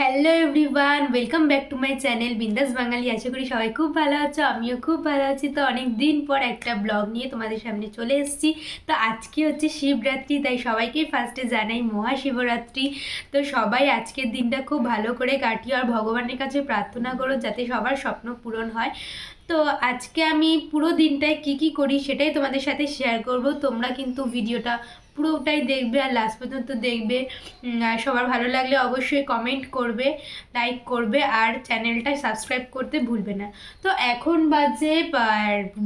Hello everyone welcome back to my channel Bindaas Bangali আশা করি সবাই খুব ভালো আছো, আমিও খুব ভালো আছি। তো অনেক দিন পর একটা ব্লগ নিয়ে তোমাদের সামনে চলে এসেছি। তো আজকে হচ্ছে শিবরাত্রি, তাই সবাইকেই ফার্স্টে জানাই মহাশিবরাত্রি। তো সবাই আজকের দিনটা খুব ভালো করে কাটিয়ে আর ভগবানের কাছে প্রার্থনা করো যাতে সবার স্বপ্ন পূরণ হয়। তো আজকে আমি পুরো দিনটায় কি কি করি সেটাই তোমাদের সাথে শেয়ার করব। তোমরা কিন্তু ভিডিওটা পুরোটাই দেখবে আর লাস্ট পর্যন্ত দেখবে। সবার ভালো লাগলে অবশ্যই কমেন্ট করবে লাইক করবে আর চ্যানেলটা সাবস্ক্রাইব করতে ভুলবে না। তো এখন বাজে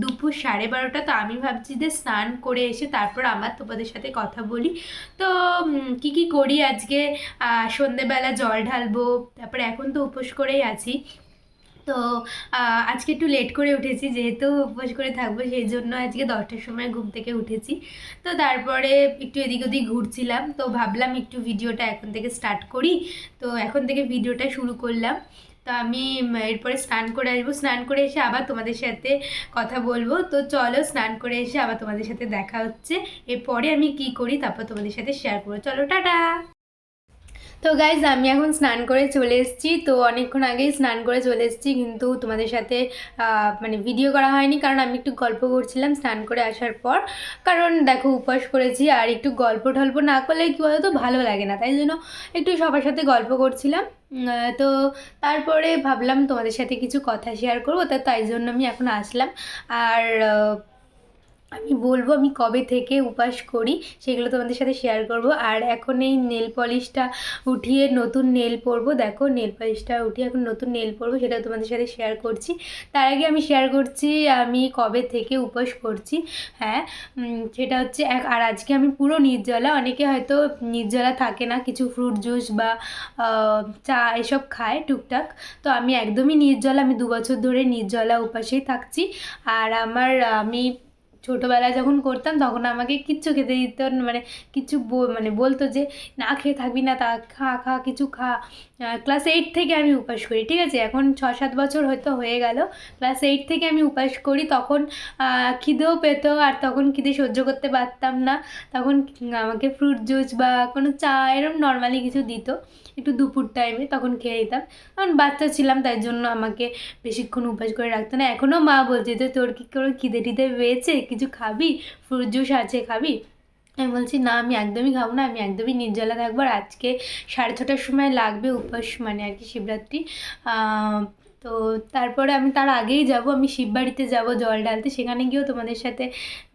দুপুর সাড়ে বারোটা, তো আমি ভাবছি যে স্নান করে এসে তারপর আমার তোমাদের সাথে কথা বলি। তো কি কি করি আজকে? সন্ধেবেলা জল ঢালবো, তারপরে এখন তো উপোস করেই আছি। তো আজকে একটু লেট করে উঠেছি, যেহেতু উপোস করে থাকব, সেই জন্য আজকে দশটার সময় ঘুম থেকে উঠেছি। তো তারপরে একটু এদিক ওদিক ঘুরছিলাম, তো ভাবলাম একটু ভিডিওটা এখন থেকে স্টার্ট করি। তো এখন থেকে ভিডিওটা শুরু করলাম। তো আমি এরপরে স্নান করে আসব। স্নান করে এসে আবার তোমাদের সাথে কথা বলব। তো চলো স্নান করে এসে আবার তোমাদের সাথে দেখা হচ্ছে। এরপরে আমি কি করি, তারপর তোমাদের সাথে শেয়ার করব। চলো, টাটা! তো গাইজ আমি এখন স্নান করে চলে এসেছি। তো অনেকক্ষণ আগেই স্নান করে চলে এসেছি, কিন্তু তোমাদের সাথে মানে ভিডিও করা হয়নি, কারণ আমি একটু গল্প করছিলাম স্নান করে আসার পর। কারণ দেখো উপবাস করেছি, আর একটু গল্প টল্প না করলে কী বলতো, ভালো লাগে না। তাই জন্য একটু সবার সাথে গল্প করছিলাম। তো তারপরে ভাবলাম তোমাদের সাথে কিছু কথা শেয়ার করব, তা তাই জন্য আমি এখন আসলাম। আর আমি বলব, আমি কবে থেকে উপাস করি সেগুলো তোমাদের সাথে শেয়ার করব। আর এখন এই নেল পলিশটা উঠিয়ে নতুন নেল পরবো। দেখো নেল পলিশটা উঠিয়ে এখন নতুন নেল পরবো সেটা তোমাদের সাথে শেয়ার করছি। তার আগে আমি শেয়ার করছি, আমি কবে থেকে উপোস করছি হ্যাঁ? সেটা হচ্ছে এক আর আজকে আমি পুরো নির্জলা, অনেকে হয়তো নির্জলা থাকে না, কিছু ফ্রুট জুস বা চা এসব খায় টুকটাক। তো আমি একদমই নির্জলা, আমি দু বছর ধরে নির্জলা উপাসেই থাকছি। আর আমার, আমি ছোটোবেলায় যখন করতাম, তখন আমাকে কিচ্ছু খেতে দিত মানে কিছু মানে বলতো যে, না খেয়ে থাকবি না, তা খা খা, কিছু খা। ক্লাস এইট থেকে আমি উপাস করি, ঠিক আছে? এখন ছ সাত বছর হয়তো হয়ে গেল। ক্লাস এইট থেকে আমি উপাস করি, তখন খিদেও পেতো, আর তখন খিদে সহ্য করতে পারতাম না। তখন আমাকে ফ্রুট জুস বা কোনো চা এরকম নর্মালি কিছু দিত, একটু দুপুর টাইমে তখন খেয়ে নিতাম। তখন বাচ্চা ছিলাম, তাই জন্য আমাকে বেশিক্ষণ উপাস করে রাখতো না। এখনও মা বলছে যে, তোর কি কোনো খিদে টিদে পেয়েছে কিছু খাবি? ফ্রুট জুস আছে খাবি? আমি বলছি, না, আমি একদমই খাব না, আমি একদমই নির্জলা থাকব আর আজকে সাড়ে ছটার সময় লাগবে উপাস মানে আর কি শিবরাত্রি। তো তারপরে আমি তার আগেই যাব, আমি শিববাড়িতে যাব জল ঢালতে। সেখানে গিয়েও তোমাদের সাথে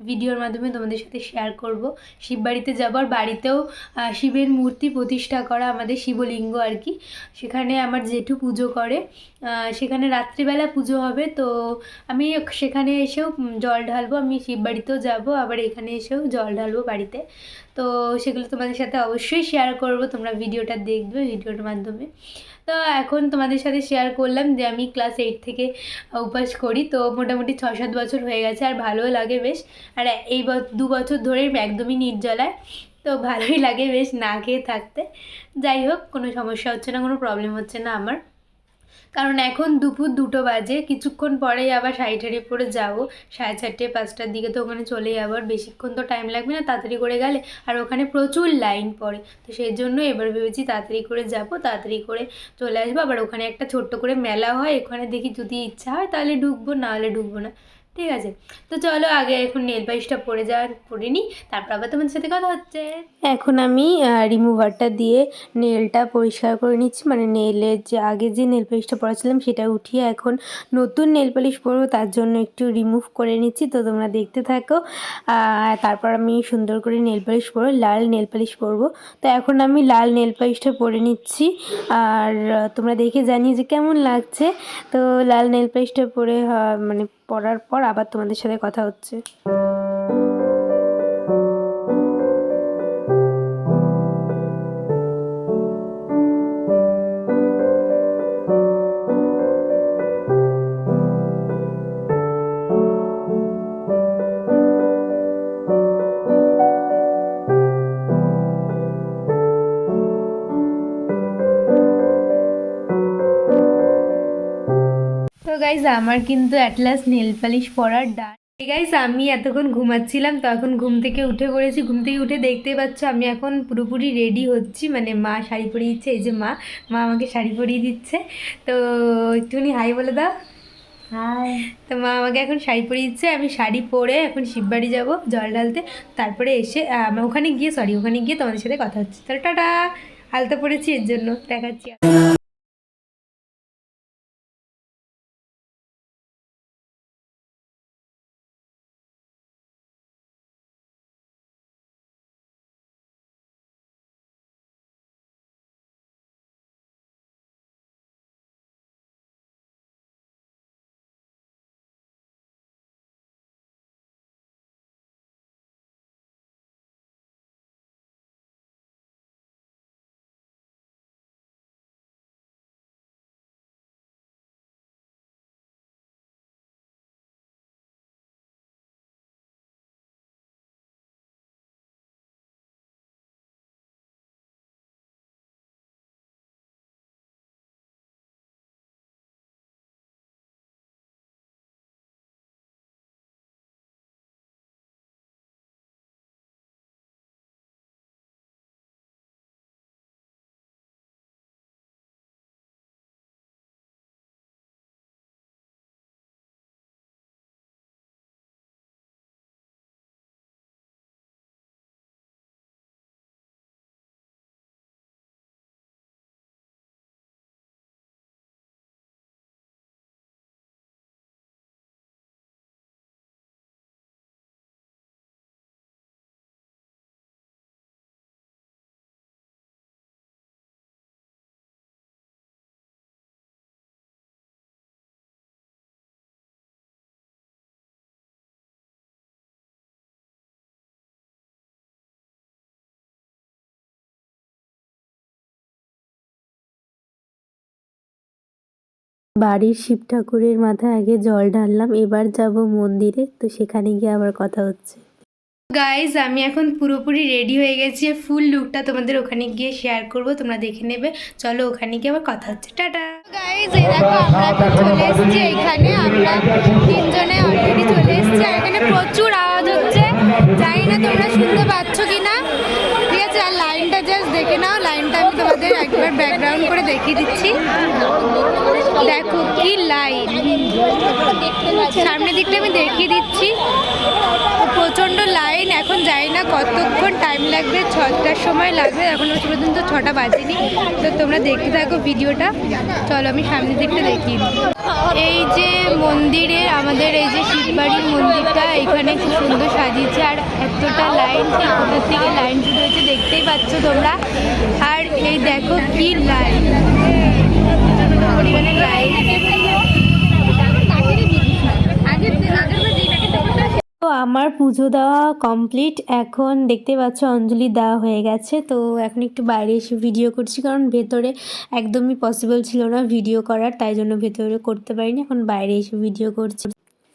ভিডিওর মাধ্যমে তোমাদের সাথে শেয়ার করব। শিববাড়িতে যাব আর বাড়িতেও শিবের মূর্তি প্রতিষ্ঠা করা আমাদের শিবলিঙ্গ আর কি। সেখানে আমার জেঠু পুজো করে। সেখানে রাত্রিবেলা পুজো হবে, তো আমি সেখানে এসেও জল ঢালবো, আমি শিববাড়িতেও যাব, আবার এখানে এসেও জল ঢালবো বাড়িতে। তো সেগুলো তোমাদের সাথে অবশ্যই শেয়ার করব, তোমরা ভিডিওটা দেখবে, ভিডিওর মাধ্যমে। তো এখন তোমাদের সাথে শেয়ার করলাম যে আমি ক্লাস এইট থেকে উপাস করি। তো মোটামুটি ছ সাত বছর হয়ে গেছে আর ভালোও লাগে বেশ। আর এই দু বছর ধরে একদমই নির্জলায়। তো ভালোই লাগে বেশ না খেয়ে থাকতে। যাই হোক, কোনো সমস্যা হচ্ছে না, কোনো প্রবলেম হচ্ছে না আমার। কারণ এখন দুপুর দুটো বাজে, কিছুক্ষণ পরেই আবার শাড়ি টাড়ি পরে যাব। সাড়ে চারটে, পাঁচটার দিকে তো ওখানে চলে যাব, আর বেশিক্ষণ তো টাইম লাগবে না, তাড়াতাড়ি করে গেলে। আর ওখানে প্রচুর লাইন পড়ে, তো সেই জন্য এবার ভেবেছি তাড়াতাড়ি করে যাব, তাড়াতাড়ি করে চলে আসব। আবার ওখানে একটা ছোট্ট করে মেলা হয়, ওখানে দেখি যদি ইচ্ছা হয় তাহলে ঢুকবো নাহলে ঢুকবো না। ঠিক আছে? তো চলো আগে এখন নেল পালিশটা পরে যাওয়ার পরে নিই, তারপর আবার তোমাদের সাথে কথা হচ্ছে। এখন আমি রিমুভারটা দিয়ে নেলটা পরিষ্কার করে নিচ্ছি। মানে নেলের যে আগে যে নেল পালিশটা পরেছিলাম, সেটা উঠিয়ে এখন নতুন নেল পালিশ পরবো, তার জন্য একটু রিমুভ করে নিচ্ছি। তো তোমরা দেখতে থাকো। তারপর আমি সুন্দর করে নেল পালিশ পরবো, লাল নেল পালিশ পরবো। তো এখন আমি লাল নেল পালিশটা পরে নিচ্ছি। আর তোমরা দেখে জানিয়ে যে কেমন লাগছে। তো লাল নেল পালিশটা পরে মানে পরার পর আবার তোমাদের সাথে কথা হচ্ছে। গাইজ আমার কিন্তু অ্যাটলাস নেল পালিশ পরার ডান গাইস আমি এতক্ষণ ঘুমাচ্ছিলাম তো এখন ঘুম থেকে উঠে পড়েছি। ঘুম থেকে উঠে দেখতেই পাচ্ছ আমি এখন পুরোপুরি রেডি হচ্ছি। মানে মা শাড়ি পরিয়ে দিচ্ছে এই যে মা মা আমাকে শাড়ি পরিয়ে দিচ্ছে। তো একটুখানি হাই বলে দাও। হাই তো মা আমাকে এখন শাড়ি পরিয়ে দিচ্ছে আমি শাড়ি পরে এখন শিববাড়ি যাব জল ঢালতে। তারপরে এসে ওখানে গিয়ে সরি ওখানে গিয়ে তোমাদের সাথে কথা হচ্ছে। তাহলে টাটা আলতা পড়েছি এর জন্য দেখাচ্ছি। বাড়ির শিব ঠাকুরের মাথায় আগে জল ঢাললাম এবার যাব মন্দিরে তো সেখানে গিয়ে আবার কথা হচ্ছে। গাইজ আমি এখন পুরোপুরি রেডি হয়ে গেছি ফুল লুকটা তোমাদের ওখানে গিয়ে শেয়ার করব তোমরা দেখে নেবে। চলো ওখানে গিয়ে আবার কথা হচ্ছে। টাটা! গাইজ এই দেখো আমরা এখন চলে এসেছি এখানে আমরা তিনজনে অলরেডি চলে এসেছি আর এখানে প্রচুর আওয়াজ হচ্ছে। জানি না তোমরা শুনতে পাচ্ছ কি না ঠিক আছে আর লাইনটা জাস্ট দেখে নাও লাইনটা আমি তোমাদের একবার ব্যাকগ্রাউন্ড করে দেখিয়ে দিচ্ছি। দেখো কি লাইন সামনের দিকটা আমি দেখিয়ে দিচ্ছি। প্রচণ্ড লাইন এখন যাই না কতক্ষণ টাইম লাগবে ছটার সময় লাগবে, এখন হচ্ছে পর্যন্ত ছটা বাজেনি। তো তোমরা দেখতে থাকো ভিডিওটা চলো আমি সামনের দিকটা দিই। এই যে মন্দিরে, আমাদের এই যে শিববাড়ির মন্দিরটা, এখানে খুব সুন্দর সাজিয়েছে। আর এতটা লাইন কোথার থেকে লাইন শুরু হয়েছে দেখতেই পাচ্ছ তোমরা। আর এই দেখো কি লাইন আমার পুজো দেওয়া কমপ্লিট এখন দেখতে পাচ্ছ অঞ্জলি দেওয়া হয়ে গেছে। তো এখন একটু বাইরে এসে ভিডিও করছি, কারণ ভেতরে একদমই পসিবল ছিল না ভিডিও করার, তাই জন্য ভেতরে করতে পারিনি। এখন বাইরে এসে ভিডিও করছি।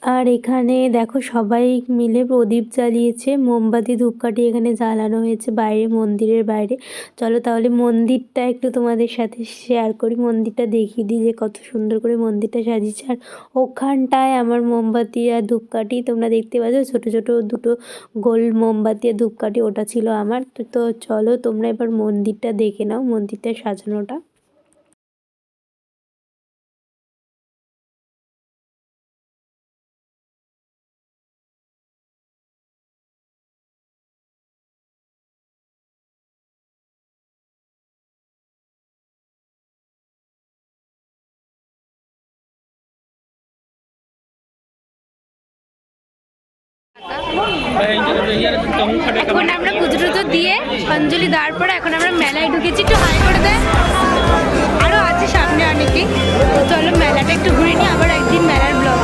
আর এখানে দেখো সবাই মিলে প্রদীপ জ্বালিয়েছে, মোমবাতি, ধূপকাঠি এখানে জ্বালানো হয়েছে বাইরে, মন্দিরের বাইরে। চলো তাহলে মন্দিরটা একটু তোমাদের সাথে শেয়ার করি, মন্দিরটা দেখিয়ে দিই যে কত সুন্দর করে মন্দিরটা সাজিয়েছে। আর ওখানটায় আমার মোমবাতি আর ধূপকাঠি তোমরা দেখতে পাচ্ছ, ছোট ছোট দুটো গোল মোমবাতি আর ধূপকাঠি, ওটা ছিল আমার। তো চলো তোমরা এবার মন্দিরটা দেখে নাও, মন্দিরটা সাজানোটা। এখন আমরা পুজো টুজো দিয়ে অঞ্জলি দেওয়ার পরে এখন আমরা মেলায় ঢুকেছি। একটু হাই করে দেয় আরও আছে সামনে অনেকেই চলো মেলাটা একটু ঘুরে নিই, আবার একদিন মেলার ব্লগ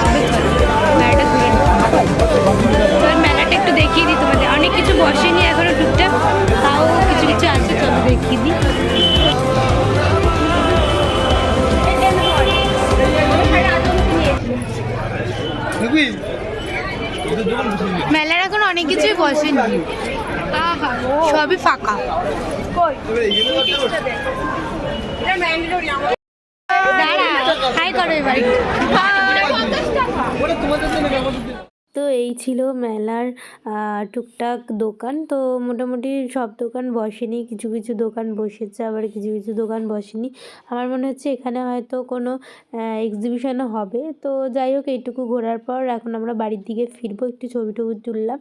সবই ফাঁকা। তো এই ছিল মেলার টুকটাক দোকান। তো মোটামুটি সব দোকান বসেনি, কিছু কিছু দোকান বসেছে, আবার কিছু কিছু দোকান বসেনি। আমার মনে হচ্ছে এখানে হয়তো কোনো এক্সিবিশনও হবে। তো যাই হোক, এইটুকু ঘোরার পর এখন আমরা বাড়ির দিকে ফিরবো, একটু ছবি টবি তুললাম।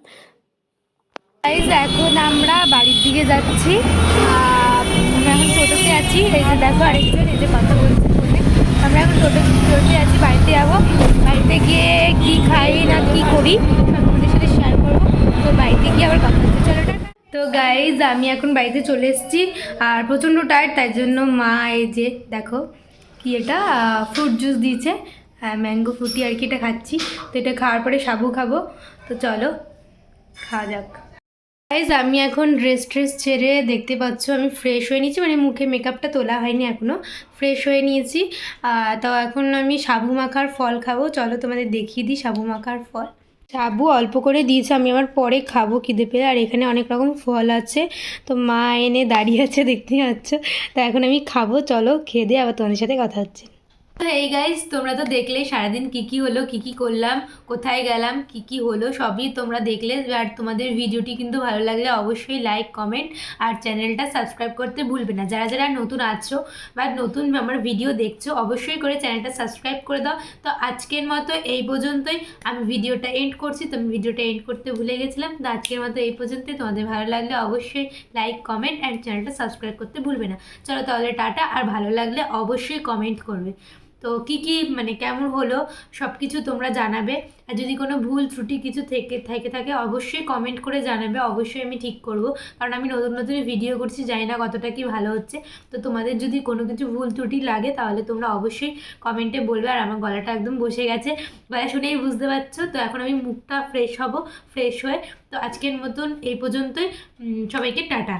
এখন আমরা বাড়ির দিকে যাচ্ছি। এখন টোটোতে আছি। এই যে দেখো আরেকজন এই যে কথা বলছে আমরা এখন টোটো টোটোতে আছি, বাড়িতে যাব। বাড়িতে গিয়ে কি খাই না কি করি, সব সাথে শেয়ার করব। তো বাড়িতে গিয়ে আবার কথা বলতে চলো তো গাইজ আমি এখন বাড়িতে চলে এসেছি আর প্রচণ্ড টায়ার্ড তাই জন্য মা এই যে দেখো কি এটা ফ্রুট জুস দিয়েছে। ম্যাঙ্গো ফ্রুটি আর কি এটা খাচ্ছি। তো এটা খাওয়ার পরে সাবু খাব। তো চলো, খাওয়া যাক। গাইজ আমি এখন ড্রেস ট্রেস ছেড়ে দেখতে পাচ্ছ, আমি ফ্রেশ হয়ে নিয়েছি মানে মুখে মেকআপটা তোলা হয়নি এখনও ফ্রেশ হয়ে নিয়েছি। তো এখন আমি সাবু মাখার ফল খাব। চলো তোমাদের দেখিয়ে দিই সাবু মাখার ফল। সাবু অল্প করে দিয়েছে, আমি আবার পরে খাব, খিদে পেলে। আর এখানে অনেক রকম ফল আছে। তো মা এনে দাঁড়িয়ে আছে, দেখতে পাচ্ছ। তো এখন আমি খাব। চলো খেয়ে দিয়ে আবার তোমাদের সাথে কথা হচ্ছে। এই গাইজ তোমরা তো দেখলেই সারাদিন কি কি হলো, কি কি করলাম, কোথায় গেলাম, কি কি হলো, সবই তোমরা দেখলে। আর তোমাদের ভিডিওটি কিন্তু ভালো লাগলে অবশ্যই লাইক কমেন্ট আর চ্যানেলটা সাবস্ক্রাইব করতে ভুলবে না। যারা যারা নতুন আছো বা নতুন আমার ভিডিও দেখছ, অবশ্যই করে চ্যানেলটা সাবস্ক্রাইব করে দাও। তো আজকের মতো এই পর্যন্তই। আমি ভিডিওটা এন্ড করছি, তো আমি ভিডিওটা এন্ড করতে ভুলে গেছিলাম। তো আজকের মতো এই পর্যন্তই। তোমাদের ভালো লাগলে অবশ্যই লাইক কমেন্ট অ্যান্ড চ্যানেলটা সাবস্ক্রাইব করতে ভুলবে না। চলো তাহলে টাটা। আর ভালো লাগলে অবশ্যই কমেন্ট করবে। তো কি কি মানে কেমন হলো সব কিছু তোমরা জানাবে। আর যদি কোনো ভুল, ত্রুটি কিছু থেকে থেকে থাকে, অবশ্যই কমেন্ট করে জানাবে। অবশ্যই আমি ঠিক করব। কারণ আমি নতুন নতুন ভিডিও করছি, জানি না কতটা কি ভালো হচ্ছে। তো তোমাদের যদি কোনো কিছু ভুল, ত্রুটি লাগে, তাহলে তোমরা অবশ্যই কমেন্টে বলবে। আর আমার গলাটা একদম বসে গেছে। গলা শুনেই বুঝতে পারছ? তো এখন আমি মুখটা ফ্রেশ হব ফ্রেশ হয়ে। তো আজকের মতন এই পর্যন্তই। সবাইকে টাটা।